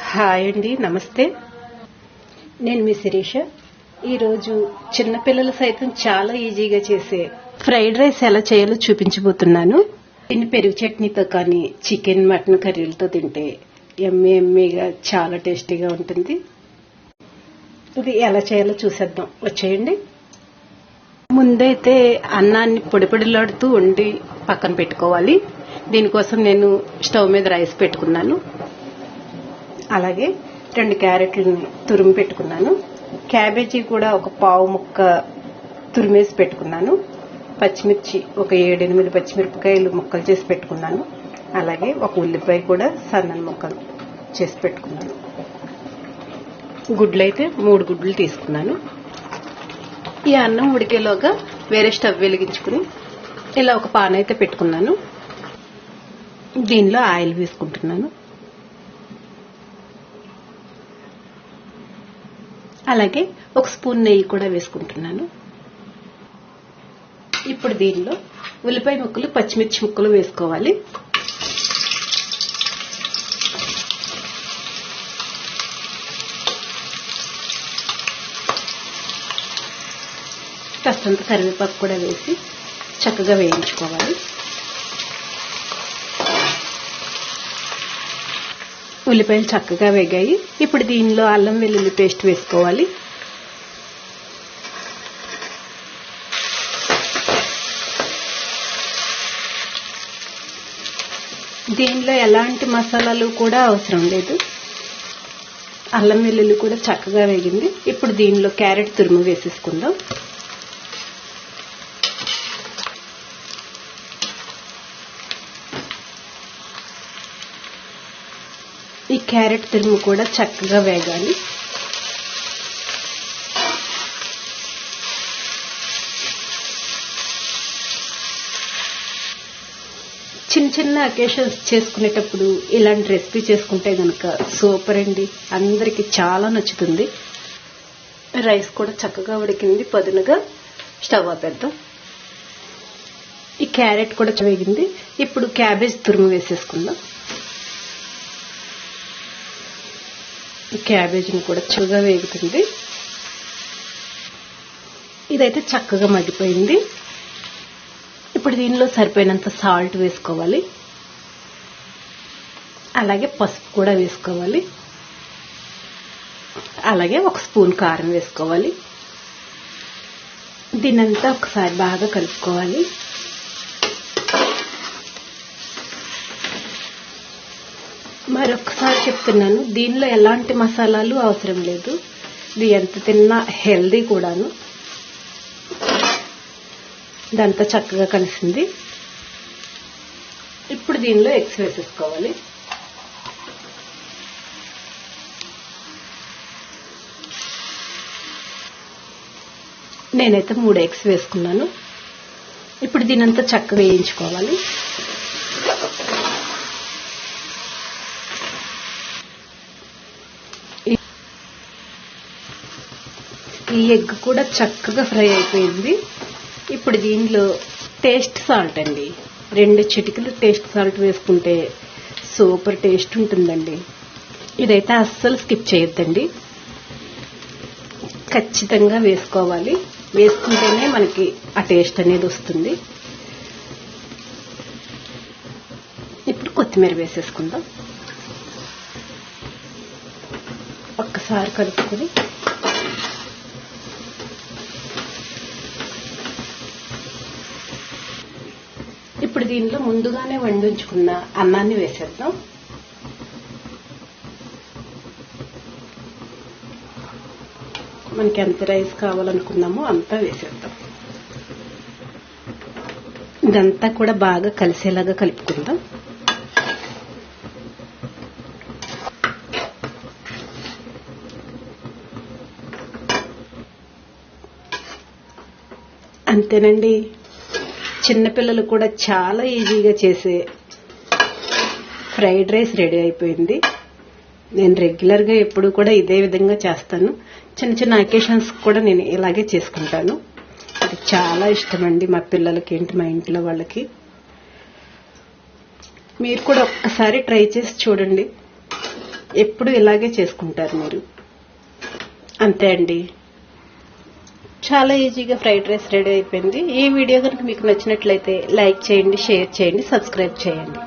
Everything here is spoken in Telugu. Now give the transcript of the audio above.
హాయ్ అండి నమస్తే. నేను మీ శిరీష. ఈరోజు చిన్నపిల్లలు సైతం చాలా ఈజీగా చేసే ఫ్రైడ్ రైస్ ఎలా చేయాలో చూపించబోతున్నాను. దీన్ని పెరుగు చట్నీతో కానీ చికెన్ మటన్ కర్రీలతో తింటే ఎమ్మె ఎమ్మెగా చాలా టేస్టీగా ఉంటుంది. ఇది ఎలా చేయాలో చూసేద్దాం. వచ్చేయండి. ముందైతే అన్నాన్ని పొడి పొడిలాడుతూ పక్కన పెట్టుకోవాలి. దీనికోసం నేను స్టవ్ మీద రైస్ పెట్టుకున్నాను. అలాగే రెండు క్యారెట్లని తురిమి పెట్టుకున్నాను. క్యాబేజీ కూడా ఒక పావు ముక్క తురిమేసి పెట్టుకున్నాను. పచ్చిమిర్చి ఒక ఏడెనిమిది పచ్చిమిరపకాయలు ముక్కలు చేసి పెట్టుకున్నాను. అలాగే ఒక ఉల్లిపాయ కూడా సన్నని ముక్కలు చేసి పెట్టుకున్నాను. గుడ్లు అయితే మూడు గుడ్లు తీసుకున్నాను. ఈ అన్నం ఉడికేలోగా వేరే స్టవ్ వెలిగించుకుని ఇలా ఒక పాన్ అయితే పెట్టుకున్నాను. దీనిలో ఆయిల్ వేసుకుంటున్నాను. అలాగే ఒక స్పూన్ నెయ్యి కూడా వేసుకుంటున్నాను. ఇప్పుడు దీనిలో ఉల్లిపాయ ముక్కలు పచ్చిమిర్చి ముక్కలు వేసుకోవాలి. కాస్తంత కరివేపాకు కూడా వేసి చక్కగా వేయించుకోవాలి. ఉల్లిపాయలు చక్కగా వేగాయి. ఇప్పుడు దీనిలో అల్లం వెల్లుల్లి పేస్ట్ వేసుకోవాలి. దీనిలో ఎలాంటి మసాలాలు కూడా అవసరం లేదు. అల్లం వెల్లుల్లి కూడా చక్కగా వేగింది. ఇప్పుడు దీనిలో క్యారెట్ తురుము వేసేసుకుందాం. ఈ క్యారెట్ తురుము కూడా చక్కగా వేగాలి. చిన్న చిన్న అకేషన్స్ చేసుకునేటప్పుడు ఇలాంటి రెసిపీ చేసుకుంటే కనుక సూపర్ అండి. అందరికీ చాలా నచ్చుతుంది. రైస్ కూడా చక్కగా ఉడికింది. పదునుగా స్టవ్ ఆపేద్దాం. ఈ క్యారెట్ కూడా వేగింది. ఇప్పుడు క్యాబేజ్ తురుము వేసేసుకుందాం. క్యాబేజీని కూడా చక్కగా వేగుతుంది. ఇదైతే చక్కగా మగ్గిపోయింది. ఇప్పుడు దీనిలో సరిపోయినంత సాల్ట్ వేసుకోవాలి. అలాగే పసుపు కూడా వేసుకోవాలి. అలాగే ఒక స్పూన్ కారం వేసుకోవాలి. దీనంతా ఒకసారి బాగా కలుపుకోవాలి. మరొకసారి చెప్తున్నాను దీనిలో ఎలాంటి మసాలాలు అవసరం లేదు. ఇది ఎంత తిన్నా హెల్దీ కూడాను. ఇదంతా చక్కగా కలిసింది. ఇప్పుడు దీనిలో ఎగ్స్ వేసేసుకోవాలి. నేనైతే మూడు ఎగ్స్ వేసుకున్నాను. ఇప్పుడు దీనంతా చక్కగా వేయించుకోవాలి. ఈ ఎగ్ కూడా చక్కగా ఫ్రై అయిపోయింది. ఇప్పుడు దీనిలో టేస్ట్ సాల్ట్ అండి. రెండు చిటికలు టేస్ట్ సాల్ట్ వేసుకుంటే సూపర్ టేస్ట్ ఉంటుందండి. ఇదైతే అస్సలు స్కిప్ చేయొద్దండి. ఖచ్చితంగా వేసుకోవాలి. వేసుకుంటేనే మనకి ఆ టేస్ట్ అనేది వస్తుంది. ఇప్పుడు కొత్తిమీర వేసేసుకుందాం. ఒక్కసారి కలుపుకొని ఇప్పుడు దీనిలో ముందుగానే వండించుకున్న అన్నాన్ని వేసేద్దాం. మనకి ఎంత రైస్ కావాలనుకున్నామో అంతా వేసేద్దాం. ఇదంతా కూడా బాగా కలిసేలాగా కలుపుకుందాం. అంతేనండి. చిన్నపిల్లలు కూడా చాలా ఈజీగా చేసే ఫ్రైడ్ రైస్ రెడీ అయిపోయింది. నేను రెగ్యులర్గా ఎప్పుడు కూడా ఇదే విధంగా చేస్తాను. చిన్న చిన్న అకేషన్స్ కూడా నేను ఇలాగే చేసుకుంటాను. ఇది చాలా ఇష్టం అండి మా పిల్లలకి ఏంటి మా ఇంట్లో వాళ్ళకి. మీరు కూడా ఒక్కసారి ట్రై చేసి చూడండి. ఎప్పుడు ఇలాగే చేసుకుంటారు మీరు. అంతే అండి. చాలా ఈజీగా ఫ్రైడ్ రైస్ రెడీ అయిపోయింది. ఈ వీడియో కనుక మీకు నచ్చినట్లయితే లైక్ చేయండి షేర్ చేయండి సబ్స్క్రైబ్ చేయండి.